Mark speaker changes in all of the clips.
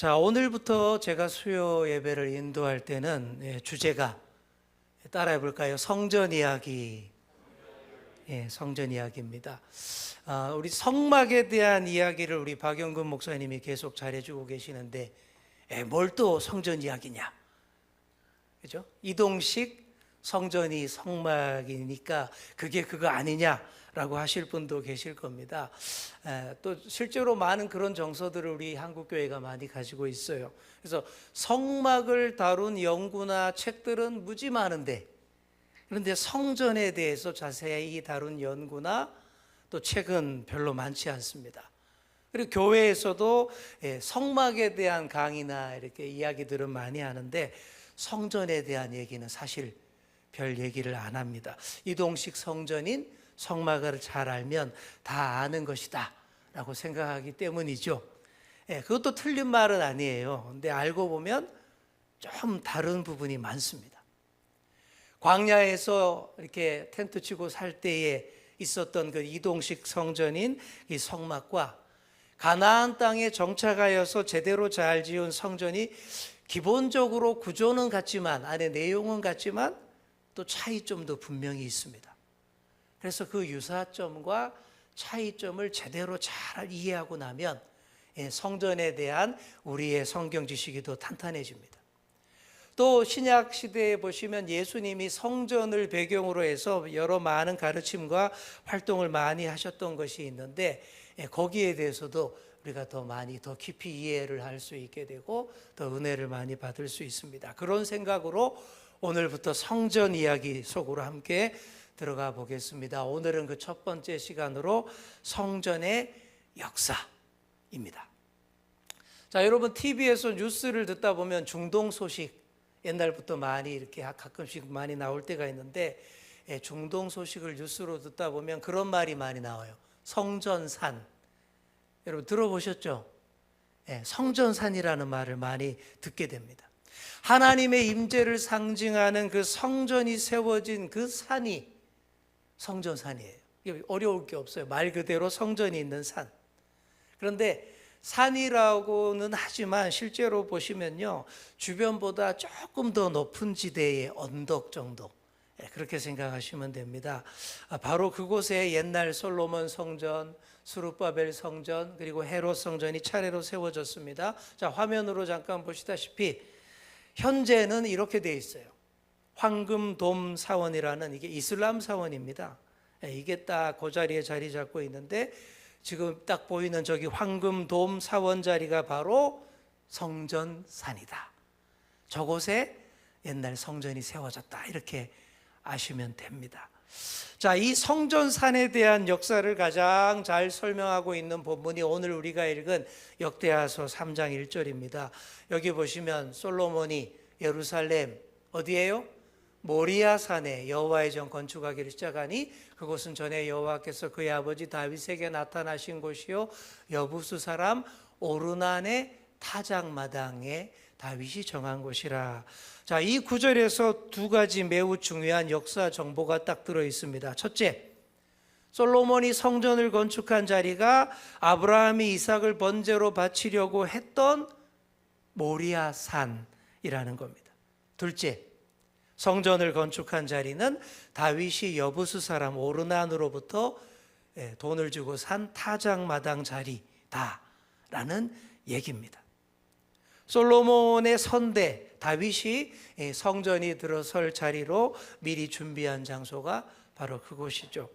Speaker 1: 자, 오늘부터 제가 수요 예배를 인도할 때는 예, 주제가 따라해 볼까요? 성전 이야기. 예, 성전 이야기입니다. 아, 우리 성막에 대한 이야기를 우리 박영근 목사님이 계속 잘해주고 계시는데, 예, 뭘또 성전 이야기냐? 그죠? 이동식 성전이 성막이니까 그게 그거 아니냐 라고 하실 분도 계실 겁니다. 에, 또 실제로 많은 그런 정서들을 우리 한국 교회가 많이 가지고 있어요. 그래서 성막을 다룬 연구나 책들은 무지 많은데 그런데 성전에 대해서 자세히 다룬 연구나 또 책은 별로 많지 않습니다. 그리고 교회에서도 예, 성막에 대한 강의나 이렇게 이야기들은 많이 하는데 성전에 대한 얘기는 사실 별 얘기를 안 합니다. 이동식 성전인 성막을 잘 알면 다 아는 것이다 라고 생각하기 때문이죠. 예, 그것도 틀린 말은 아니에요. 근데 알고 보면 좀 다른 부분이 많습니다. 광야에서 이렇게 텐트 치고 살 때에 있었던 그 이동식 성전인 이 성막과 가나안 땅에 정착하여서 제대로 잘 지은 성전이 기본적으로 구조는 같지만 안에 내용은 같지만 또 차이점도 분명히 있습니다. 그래서 그 유사점과 차이점을 제대로 잘 이해하고 나면 예, 성전에 대한 우리의 성경 지식이 더 탄탄해집니다. 또 신약 시대에 보시면 예수님이 성전을 배경으로 해서 여러 많은 가르침과 활동을 많이 하셨던 것이 있는데 예, 거기에 대해서도 우리가 더 많이 더 깊이 이해를 할 수 있게 되고 더 은혜를 많이 받을 수 있습니다. 그런 생각으로 오늘부터 성전 이야기 속으로 함께 들어가 보겠습니다. 오늘은 그 첫 번째 시간으로 성전의 역사입니다. 자, 여러분 TV에서 뉴스를 듣다 보면 중동 소식 옛날부터 많이 이렇게 가끔씩 많이 나올 때가 있는데 예, 중동 소식을 뉴스로 듣다 보면 그런 말이 많이 나와요. 성전산. 여러분 들어보셨죠? 예, 성전산이라는 말을 많이 듣게 됩니다. 하나님의 임재를 상징하는 그 성전이 세워진 그 산이 성전산이에요. 어려울 게 없어요. 말 그대로 성전이 있는 산. 그런데 산이라고는 하지만 실제로 보시면요. 주변보다 조금 더 높은 지대의 언덕 정도. 예, 그렇게 생각하시면 됩니다. 아, 바로 그곳에 옛날 솔로몬 성전, 수르바벨 성전, 그리고 헤롯 성전이 차례로 세워졌습니다. 자, 화면으로 잠깐 보시다시피 현재는 이렇게 돼 있어요. 황금돔 사원이라는 이게 이슬람 사원입니다. 예, 이게 딱 그 자리에 자리 잡고 있는데 지금 딱 보이는 저기 황금돔 사원 자리가 바로 성전산이다. 저곳에 옛날 성전이 세워졌다. 이렇게 아시면 됩니다. 자, 이 성전산에 대한 역사를 가장 잘 설명하고 있는 본문이 오늘 우리가 읽은 역대하서 3장 1절입니다. 여기 보시면 솔로몬이 예루살렘 어디예요? 모리아 산에 여호와의 전 건축하기를 시작하니 그곳은 전에 여호와께서 그의 아버지 다윗에게 나타나신 곳이요 여부수 사람 오르난의 타작마당에 다윗이 정한 곳이라. 자, 이 구절에서 두 가지 매우 중요한 역사 정보가 딱 들어 있습니다. 첫째, 솔로몬이 성전을 건축한 자리가 아브라함이 이삭을 번제로 바치려고 했던 모리아 산이라는 겁니다. 둘째, 성전을 건축한 자리는 다윗이 여부수 사람 오르난으로부터 예, 돈을 주고 산 타작 마당 자리다라는 얘기입니다. 솔로몬의 선대 다윗이 예, 성전이 들어설 자리로 미리 준비한 장소가 바로 그곳이죠.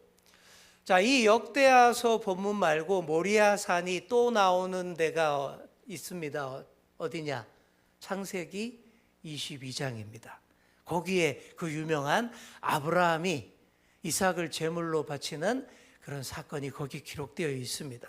Speaker 1: 자, 이 역대하서 본문 말고 모리아 산이 또 나오는 데가 있습니다. 어디냐? 창세기 22장입니다. 거기에 그 유명한 아브라함이 이삭을 제물로 바치는 그런 사건이 거기 기록되어 있습니다.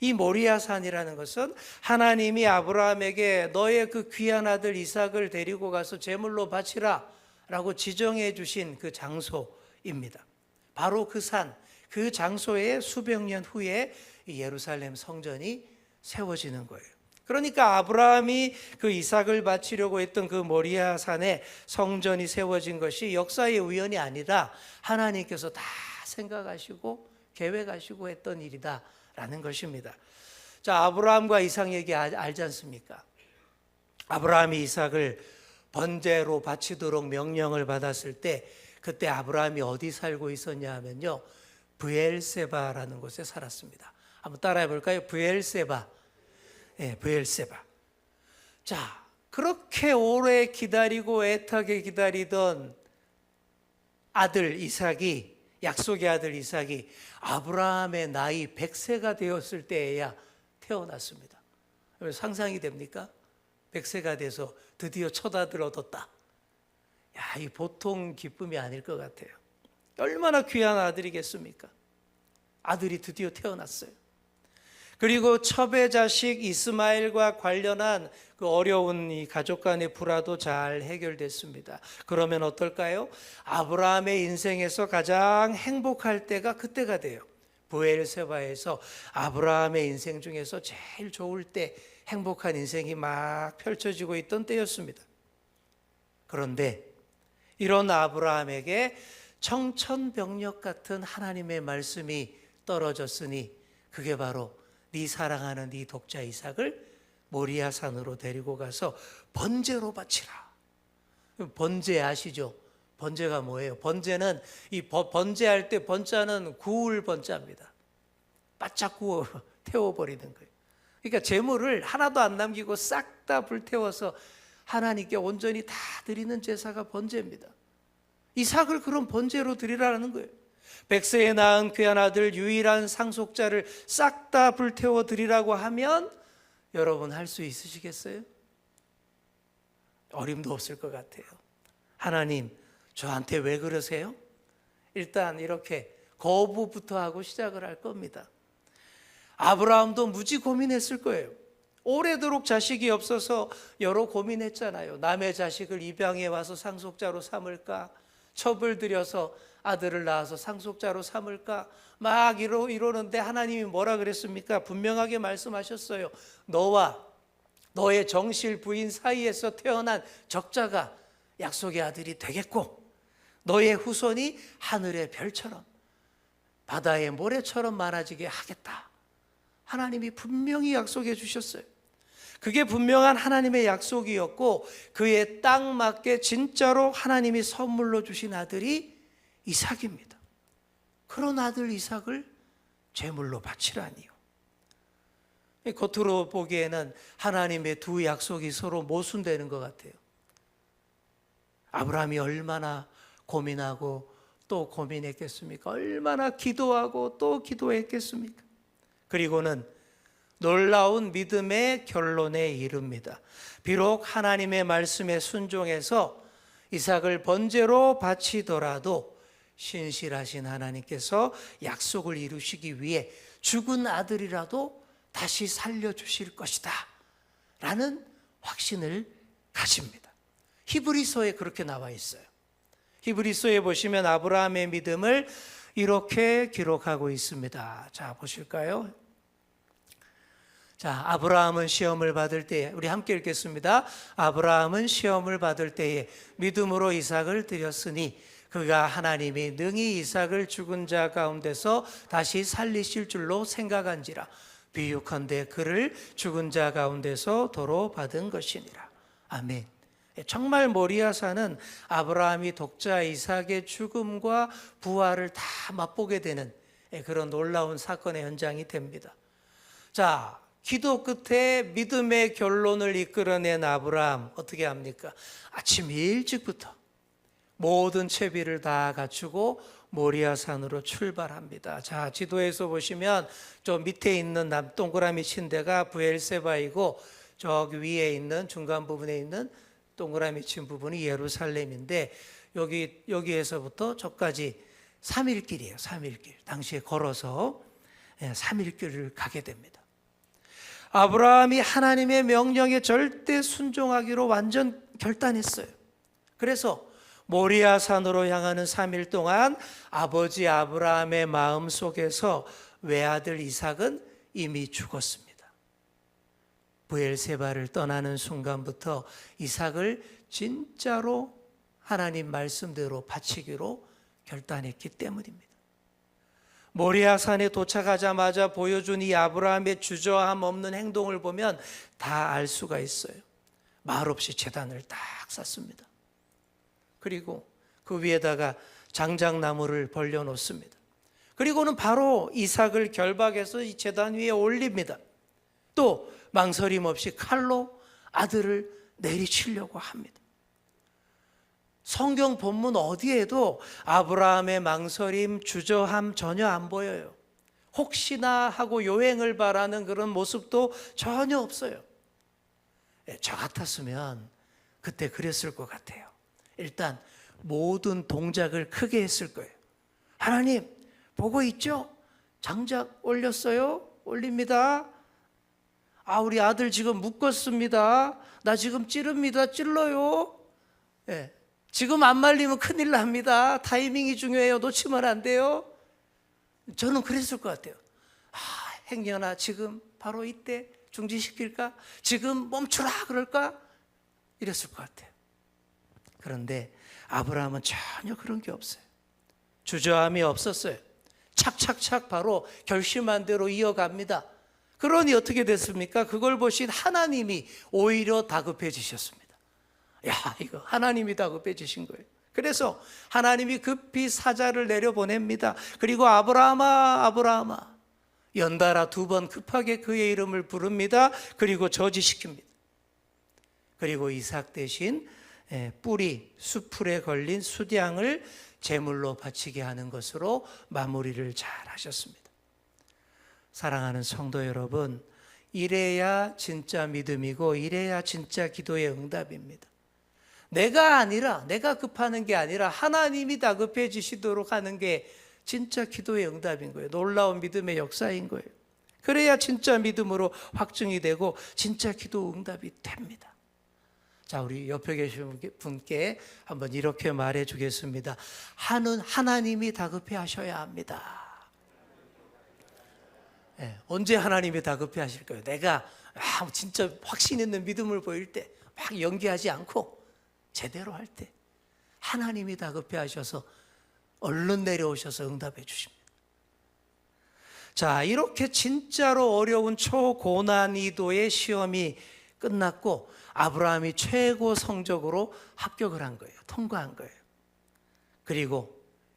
Speaker 1: 이 모리아산이라는 것은 하나님이 아브라함에게 너의 그 귀한 아들 이삭을 데리고 가서 제물로 바치라 라고 지정해 주신 그 장소입니다. 바로 그 산, 그 장소에 수백 년 후에 예루살렘 성전이 세워지는 거예요. 그러니까 아브라함이 그 이삭을 바치려고 했던 그 모리아 산에 성전이 세워진 것이 역사의 우연이 아니라 하나님께서 다 생각하시고 계획하시고 했던 일이다라는 것입니다. 자, 아브라함과 이삭 얘기 알지 않습니까? 아브라함이 이삭을 번제로 바치도록 명령을 받았을 때 그때 아브라함이 어디 살고 있었냐 하면요. 브엘세바라는 곳에 살았습니다. 한번 따라해 볼까요? 브엘세바. 예, 브엘세바. 자, 그렇게 오래 기다리고 애타게 기다리던 아들 이삭이 약속의 아들 이삭이 아브라함의 나이 100세가 되었을 때에야 태어났습니다. 상상이 됩니까? 100세가 돼서 드디어 첫 아들 얻었다. 야, 이 보통 기쁨이 아닐 것 같아요. 얼마나 귀한 아들이겠습니까? 아들이 드디어 태어났어요. 그리고 첩의 자식 이스마엘과 관련한 그 어려운 이 가족 간의 불화도 잘 해결됐습니다. 그러면 어떨까요? 아브라함의 인생에서 가장 행복할 때가 그때가 돼요. 부엘세바에서 아브라함의 인생 중에서 제일 좋을 때 행복한 인생이 막 펼쳐지고 있던 때였습니다. 그런데 이런 아브라함에게 청천벽력 같은 하나님의 말씀이 떨어졌으니 그게 바로 네 사랑하는 네 독자 이삭을 모리아 산으로 데리고 가서 번제로 바치라. 번제 아시죠? 번제가 뭐예요? 번제는 이 버- 번제할 때 번자는 구울 번자입니다. 바짝 구워 태워버리는 거예요. 그러니까 제물을 하나도 안 남기고 싹 다 불태워서 하나님께 온전히 다 드리는 제사가 번제입니다. 이삭을 그런 번제로 드리라는 거예요. 백세에 낳은 귀한 아들 유일한 상속자를 싹 다 불태워 드리라고 하면 여러분 할 수 있으시겠어요? 어림도 없을 것 같아요. 하나님, 저한테 왜 그러세요? 일단 이렇게 거부부터 하고 시작을 할 겁니다. 아브라함도 무지 고민했을 거예요. 오래도록 자식이 없어서 여러 고민했잖아요. 남의 자식을 입양해 와서 상속자로 삼을까? 첩을 들여서 아들을 낳아서 상속자로 삼을까? 막 이러, 이러는데 하나님이 뭐라 그랬습니까? 분명하게 말씀하셨어요. 너와 너의 정실 부인 사이에서 태어난 적자가 약속의 아들이 되겠고 너의 후손이 하늘의 별처럼 바다의 모래처럼 많아지게 하겠다. 하나님이 분명히 약속해 주셨어요. 그게 분명한 하나님의 약속이었고 그에 딱 맞게 진짜로 하나님이 선물로 주신 아들이 이삭입니다. 그런 아들 이삭을 제물로 바치라니요. 겉으로 보기에는 하나님의 두 약속이 서로 모순되는 것 같아요. 아브라함이 얼마나 고민하고 또 고민했겠습니까? 얼마나 기도하고 또 기도했겠습니까? 그리고는 놀라운 믿음의 결론에 이릅니다. 비록 하나님의 말씀에 순종해서 이삭을 번제로 바치더라도 신실하신 하나님께서 약속을 이루시기 위해 죽은 아들이라도 다시 살려주실 것이다. 라는 확신을 가집니다. 히브리서에 그렇게 나와 있어요. 히브리서에 보시면 아브라함의 믿음을 이렇게 기록하고 있습니다. 자, 보실까요? 자, 아브라함은 시험을 받을 때에 우리 함께 읽겠습니다. 아브라함은 시험을 받을 때에 믿음으로 이삭을 드렸으니 그가 하나님이 능히 이삭을 죽은 자 가운데서 다시 살리실 줄로 생각한지라 비유컨대 그를 죽은 자 가운데서 도로 받은 것이니라. 아멘. 정말 모리아사는 아브라함이 독자 이삭의 죽음과 부활을 다 맛보게 되는 그런 놀라운 사건의 현장이 됩니다. 자, 기도 끝에 믿음의 결론을 이끌어낸 아브라함 어떻게 합니까? 아침 일찍부터 모든 채비를 다 갖추고 모리아산으로 출발합니다. 자, 지도에서 보시면 저 밑에 있는 남 동그라미 친 데가 부엘세바이고 저기 위에 있는 중간 부분에 있는 동그라미 친 부분이 예루살렘인데 여기 여기에서부터 저까지 3일 길이에요. 3일 길. 당시에 걸어서 3일 길을 가게 됩니다. 아브라함이 하나님의 명령에 절대 순종하기로 완전 결단했어요. 그래서 모리아 산으로 향하는 3일 동안 아버지 아브라함의 마음 속에서 외아들 이삭은 이미 죽었습니다. 부엘세바를 떠나는 순간부터 이삭을 진짜로 하나님 말씀대로 바치기로 결단했기 때문입니다. 모리아 산에 도착하자마자 보여준 이 아브라함의 주저함 없는 행동을 보면 다 알 수가 있어요. 말없이 재단을 딱 쌓습니다. 그리고 그 위에다가 장작나무를 벌려 놓습니다. 그리고는 바로 이삭을 결박해서 이 재단 위에 올립니다. 또 망설임 없이 칼로 아들을 내리치려고 합니다. 성경 본문 어디에도 아브라함의 망설임, 주저함 전혀 안 보여요. 혹시나 하고 요행을 바라는 그런 모습도 전혀 없어요. 예, 저 같았으면 그때 그랬을 것 같아요. 일단 모든 동작을 크게 했을 거예요. 하나님, 보고 있죠? 장작 올렸어요? 올립니다. 아, 우리 아들 지금 묶었습니다. 나 지금 찌릅니다. 찔러요. 예. 지금 안 말리면 큰일 납니다. 타이밍이 중요해요. 놓치면 안 돼요. 저는 그랬을 것 같아요. 아, 행여나 지금 바로 이때 중지시킬까? 지금 멈추라 그럴까? 이랬을 것 같아요. 그런데 아브라함은 전혀 그런 게 없어요. 주저함이 없었어요. 착착착 바로 결심한 대로 이어갑니다. 그러니 어떻게 됐습니까? 그걸 보신 하나님이 오히려 다급해지셨습니다. 야, 이거 하나님이 다급해지신 거예요. 그래서 하나님이 급히 사자를 내려보냅니다. 그리고 아브라함아, 아브라함아. 연달아 두 번 급하게 그의 이름을 부릅니다. 그리고 저지시킵니다. 그리고 이삭 대신 예, 뿌리, 수풀에 걸린 수량을 제물로 바치게 하는 것으로 마무리를 잘 하셨습니다. 사랑하는 성도 여러분, 이래야 진짜 믿음이고 이래야 진짜 기도의 응답입니다. 내가 아니라 내가 급하는 게 아니라 하나님이 다급해지시도록 하는 게 진짜 기도의 응답인 거예요. 놀라운 믿음의 역사인 거예요. 그래야 진짜 믿음으로 확증이 되고 진짜 기도 응답이 됩니다. 자, 우리 옆에 계신 분께 한번 이렇게 말해 주겠습니다. 하는 하나님이 다급해 하셔야 합니다. 예, 언제 하나님이 다급해 하실 거예요? 내가 아, 진짜 확신 있는 믿음을 보일 때 막 연기하지 않고 제대로 할 때 하나님이 다급해 하셔서 얼른 내려오셔서 응답해 주십니다. 자, 이렇게 진짜로 어려운 초고난이도의 시험이 끝났고 아브라함이 최고 성적으로 합격을 한 거예요. 통과한 거예요. 그리고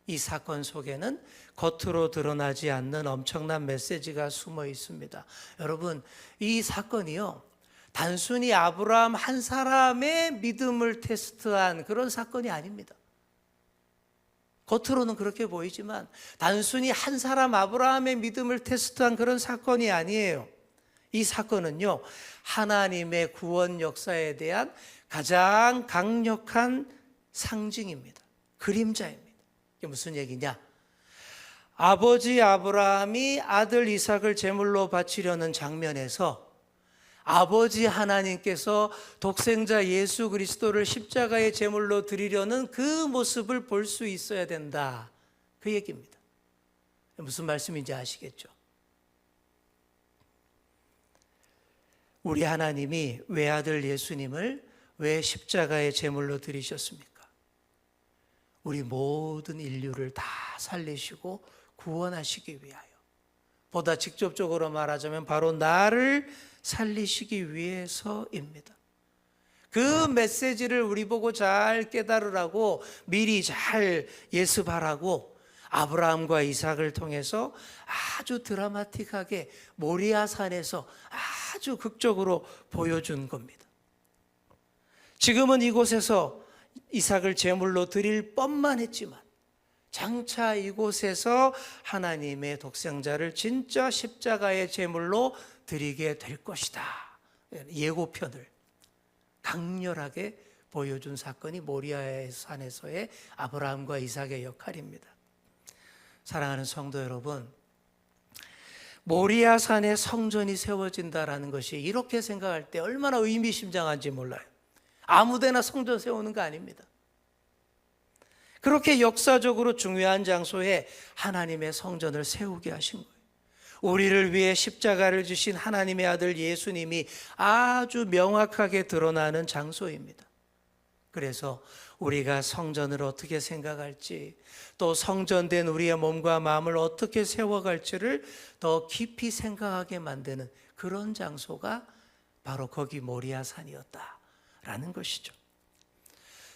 Speaker 1: 이 사건 속에는 겉으로 드러나지 않는 엄청난 메시지가 숨어 있습니다. 여러분, 이 사건이요. 단순히 아브라함 한 사람의 믿음을 테스트한 그런 사건이 아닙니다. 겉으로는 그렇게 보이지만 단순히 한 사람 아브라함의 믿음을 테스트한 그런 사건이 아니에요. 이 사건은요, 하나님의 구원 역사에 대한 가장 강력한 상징입니다. 그림자입니다. 이게 무슨 얘기냐? 아버지 아브라함이 아들 이삭을 제물로 바치려는 장면에서 아버지 하나님께서 독생자 예수 그리스도를 십자가의 제물로 드리려는 그 모습을 볼 수 있어야 된다. 그 얘기입니다. 무슨 말씀인지 아시겠죠? 우리 하나님이 외아들 예수님을 왜 십자가의 제물로 드리셨습니까? 우리 모든 인류를 다 살리시고 구원하시기 위하여. 보다 직접적으로 말하자면 바로 나를 살리시기 위해서입니다. 그 메시지를 우리 보고 잘 깨달으라고 미리 잘 예습하라고 아브라함과 이삭을 통해서 아주 드라마틱하게 모리아 산에서 아주 극적으로 보여준 겁니다. 지금은 이곳에서 이삭을 제물로 드릴 뻔만 했지만 장차 이곳에서 하나님의 독생자를 진짜 십자가의 제물로 드리게 될 것이다. 예고편을 강렬하게 보여준 사건이 모리아의 산에서의 아브라함과 이삭의 역할입니다. 사랑하는 성도 여러분, 모리아 산에 성전이 세워진다라는 것이 이렇게 생각할 때 얼마나 의미심장한지 몰라요. 아무데나 성전 세우는 거 아닙니다. 그렇게 역사적으로 중요한 장소에 하나님의 성전을 세우게 하신 거예요. 우리를 위해 십자가를 주신 하나님의 아들 예수님이 아주 명확하게 드러나는 장소입니다. 그래서 우리가 성전을 어떻게 생각할지, 또 성전된 우리의 몸과 마음을 어떻게 세워갈지를 더 깊이 생각하게 만드는 그런 장소가 바로 거기 모리아산이었다. 라는 것이죠.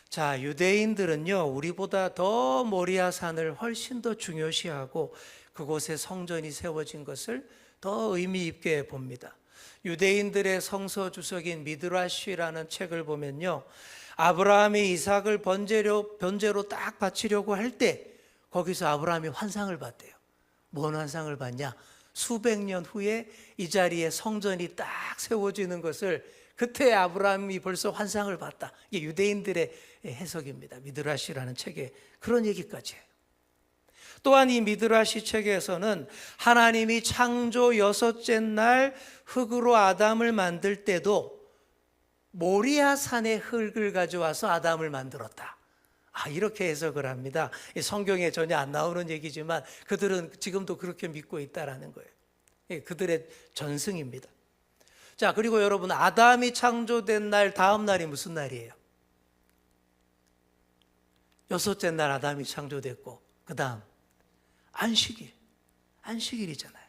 Speaker 1: 자, 유대인들은요, 우리보다 더 모리아 산을 훨씬 더 중요시하고 그곳에 성전이 세워진 것을 더 의미 있게 봅니다. 유대인들의 성서 주석인 미드라시라는 책을 보면요. 아브라함이 이삭을 번제로, 번제로 딱 바치려고 할 때 거기서 아브라함이 환상을 봤대요. 뭔 환상을 봤냐? 수백 년 후에 이 자리에 성전이 딱 세워지는 것을 그때 아브라함이 벌써 환상을 봤다. 이게 유대인들의 해석입니다. 미드라시라는 책에 그런 얘기까지 해요. 또한 이 미드라시 책에서는 하나님이 창조 여섯째 날 흙으로 아담을 만들 때도 모리아 산의 흙을 가져와서 아담을 만들었다. 아, 이렇게 해석을 합니다. 이 성경에 전혀 안 나오는 얘기지만 그들은 지금도 그렇게 믿고 있다라는 거예요. 예, 그들의 전승입니다. 자, 그리고 여러분, 아담이 창조된 날 다음 날이 무슨 날이에요? 여섯째 날 아담이 창조됐고, 그 다음, 안식일. 안식일이잖아요.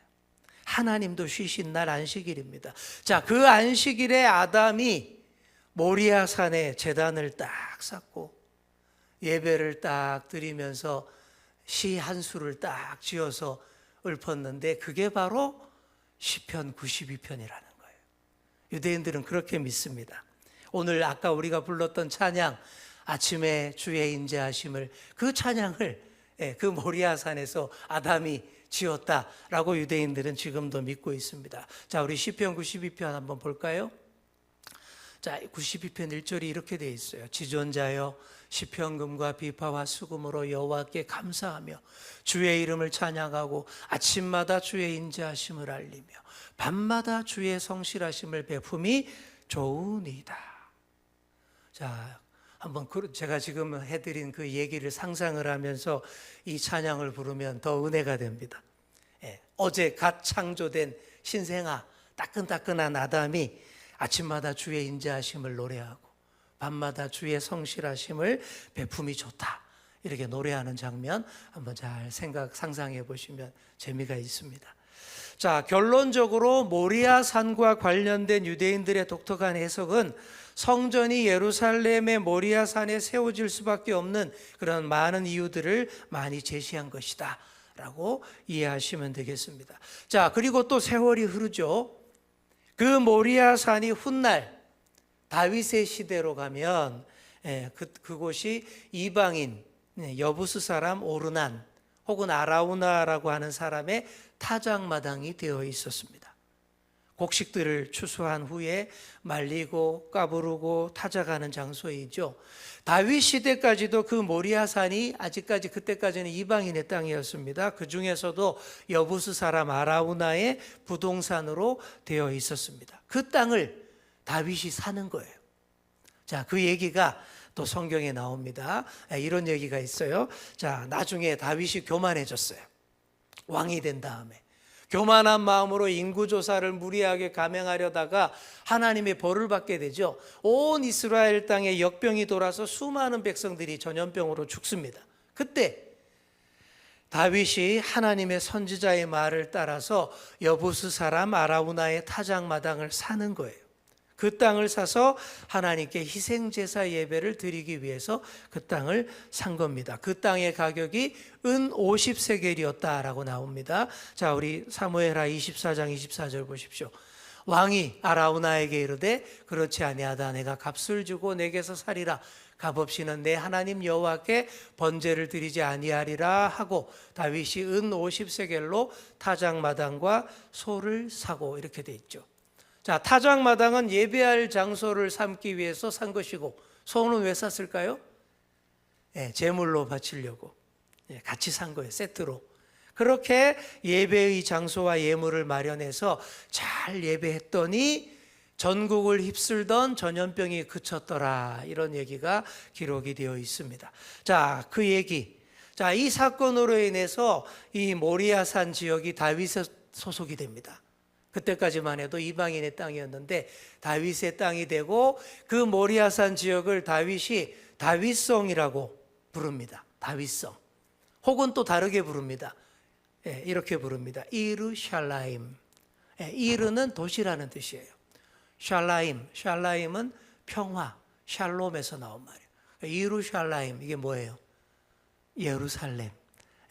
Speaker 1: 하나님도 쉬신 날 안식일입니다. 자, 그 안식일에 아담이 모리아 산에 재단을 딱 쌓고 예배를 딱 드리면서 시 한 수를 딱 지어서 읊었는데 그게 바로 시편 92편이라는 거예요. 유대인들은 그렇게 믿습니다. 오늘 아까 우리가 불렀던 찬양 아침에 주의 인자하심을 그 찬양을 예, 그 모리아 산에서 아담이 지었다라고 유대인들은 지금도 믿고 있습니다. 자, 우리 시편 92편 한번 볼까요? 자, 92편 1절이 이렇게 되어 있어요. 지존자여 시편금과 비파와 수금으로 여호와께 감사하며 주의 이름을 찬양하고 아침마다 주의 인자하심을 알리며 밤마다 주의 성실하심을 베품이 좋으니이다. 자, 한번 그- 제가 지금 해드린 그 얘기를 상상을 하면서 이 찬양을 부르면 더 은혜가 됩니다. 예, 어제 갓 창조된 신생아 따끈따끈한 아담이 아침마다 주의 인자하심을 노래하고 밤마다 주의 성실하심을 베품이 좋다. 이렇게 노래하는 장면 한번 잘 생각 상상해 보시면 재미가 있습니다. 자, 결론적으로 모리아 산과 관련된 유대인들의 독특한 해석은 성전이 예루살렘의 모리아 산에 세워질 수밖에 없는 그런 많은 이유들을 많이 제시한 것이다. 라고 이해하시면 되겠습니다. 자, 그리고 또 세월이 흐르죠. 그 모리아 산이 훗날 다윗의 시대로 가면 예, 그, 그곳이 이방인 예, 여부스 사람 오르난 혹은 아라우나라고 하는 사람의 타작마당이 되어 있었습니다. 곡식들을 추수한 후에 말리고 까부르고 타작하는 장소이죠. 다윗 시대까지도 그 모리아산이 아직까지 그때까지는 이방인의 땅이었습니다. 그 중에서도 여부스 사람 아라우나의 부동산으로 되어 있었습니다. 그 땅을 다윗이 사는 거예요. 자, 그 얘기가 또 성경에 나옵니다. 예, 이런 얘기가 있어요. 자, 나중에 다윗이 교만해졌어요. 왕이 된 다음에. 교만한 마음으로 인구조사를 무리하게 감행하려다가 하나님의 벌을 받게 되죠. 온 이스라엘 땅에 역병이 돌아서 수많은 백성들이 전염병으로 죽습니다. 그때 다윗이 하나님의 선지자의 말을 따라서 여부스 사람 아라우나의 타작마당을 사는 거예요. 그 땅을 사서 하나님께 희생 제사 예배를 드리기 위해서 그 땅을 산 겁니다. 그 땅의 가격이 은 50세겔이었다라고 나옵니다. 자, 우리 사무엘하 24장 24절 보십시오. 왕이 아라우나에게 이르되 그렇지 아니하다 내가 값을 주고 내게서 살이라 값없이는 내 하나님 여호와께 번제를 드리지 아니하리라 하고 다윗이 은 50세겔로 타작마당과 소를 사고 이렇게 돼 있죠. 자, 타작마당은 예배할 장소를 삼기 위해서 산 것이고 소는 왜 샀을까요? 예, 제물로 바치려고 예, 같이 산 거예요, 세트로. 그렇게 예배의 장소와 예물을 마련해서 잘 예배했더니 전국을 휩쓸던 전염병이 그쳤더라. 이런 얘기가 기록이 되어 있습니다. 자, 그 얘기. 자, 이 사건으로 인해서 이 모리아산 지역이 다윗의 소속이 됩니다. 그때까지만 해도 이방인의 땅이었는데 다윗의 땅이 되고 그 모리아산 지역을 다윗이 다윗성이라고 부릅니다. 다윗성. 혹은 또 다르게 부릅니다. 예, 이렇게 부릅니다. 이르샬라임. 예, 이르는 도시라는 뜻이에요. 샬라임, 샬라임은 평화, 샬롬에서 나온 말이에요. 이루샬라임 이게 뭐예요? 예루살렘.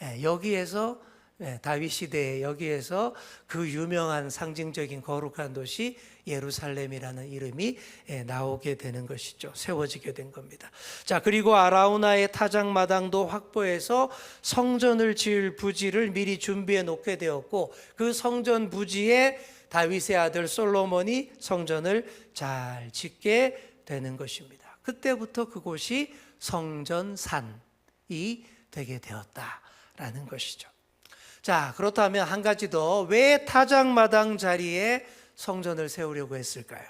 Speaker 1: 예, 여기에서 예, 다윗 시대에 여기에서 그 유명한 상징적인 거룩한 도시 예루살렘이라는 이름이 예, 나오게 되는 것이죠. 세워지게 된 겁니다. 자, 그리고 아라우나의 타작 마당도 확보해서 성전을 지을 부지를 미리 준비해 놓게 되었고 그 성전 부지에 다윗의 아들 솔로몬이 성전을 잘 짓게 되는 것입니다. 그때부터 그곳이 성전산이 되게 되었다라는 것이죠. 자, 그렇다면 한 가지 더 왜 타작마당 자리에 성전을 세우려고 했을까요?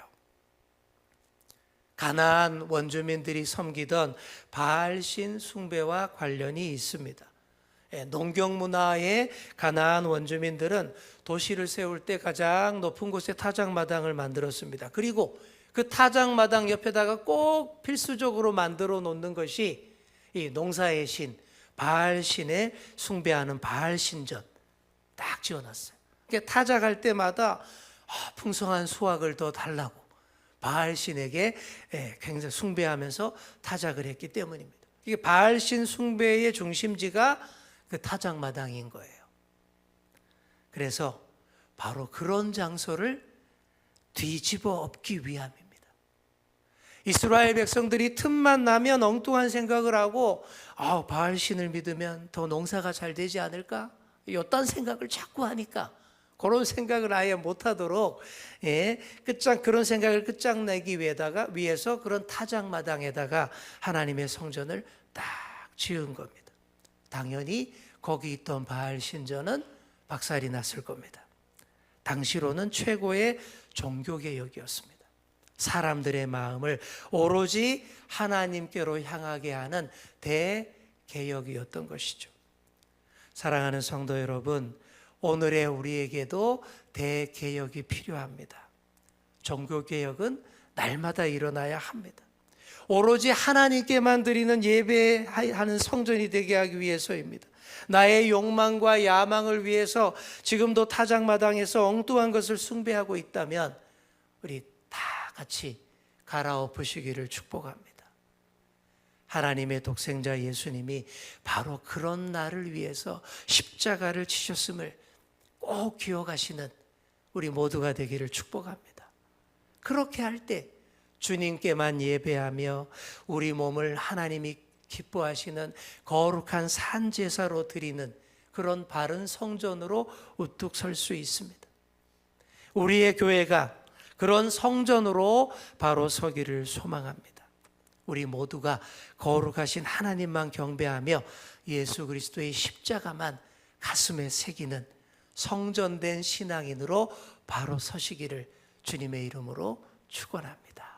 Speaker 1: 가나안 원주민들이 섬기던 바알신 숭배와 관련이 있습니다. 예, 농경 문화의 가나안 원주민들은 도시를 세울 때 가장 높은 곳에 타작마당을 만들었습니다. 그리고 그 타작마당 옆에다가 꼭 필수적으로 만들어 놓는 것이 이 농사의 신 바알신에 숭배하는 바알신전 딱 지어놨어요. 그러니까 타작할 때마다 아, 풍성한 수확을 더 달라고 바알신에게 예, 굉장히 숭배하면서 타작을 했기 때문입니다. 이게 바알신 숭배의 중심지가 그 타작 마당인 거예요. 그래서 바로 그런 장소를 뒤집어 엎기 위함입니다. 이스라엘 백성들이 틈만 나면 엉뚱한 생각을 하고 아, 바알 신을 믿으면 더 농사가 잘 되지 않을까? 이딴 생각을 자꾸 하니까 그런 생각을 아예 못하도록 예, 끝장 그런 생각을 끝장내기 위해다가 위해서 그런 타작 마당에다가 하나님의 성전을 딱 지은 겁니다. 당연히 거기 있던 바알 신전은 박살이 났을 겁니다. 당시로는 최고의 종교 개혁이었습니다. 사람들의 마음을 오로지 하나님께로 향하게 하는 대개혁이었던 것이죠. 사랑하는 성도 여러분, 오늘의 우리에게도 대개혁이 필요합니다. 종교개혁은 날마다 일어나야 합니다. 오로지 하나님께만 드리는 예배하는 성전이 되게 하기 위해서입니다. 나의 욕망과 야망을 위해서 지금도 타작마당에서 엉뚱한 것을 숭배하고 있다면 우리 다 같이 갈아엎으시기를 축복합니다. 하나님의 독생자 예수님이 바로 그런 나를 위해서 십자가를 치셨음을 꼭 기억하시는 우리 모두가 되기를 축복합니다. 그렇게 할 때 주님께만 예배하며 우리 몸을 하나님이 기뻐하시는 거룩한 산제사로 드리는 그런 바른 성전으로 우뚝 설 수 있습니다. 우리의 교회가 그런 성전으로 바로 서기를 소망합니다. 우리 모두가 거룩하신 하나님만 경배하며 예수 그리스도의 십자가만 가슴에 새기는 성전된 신앙인으로 바로 서시기를 주님의 이름으로 축원합니다.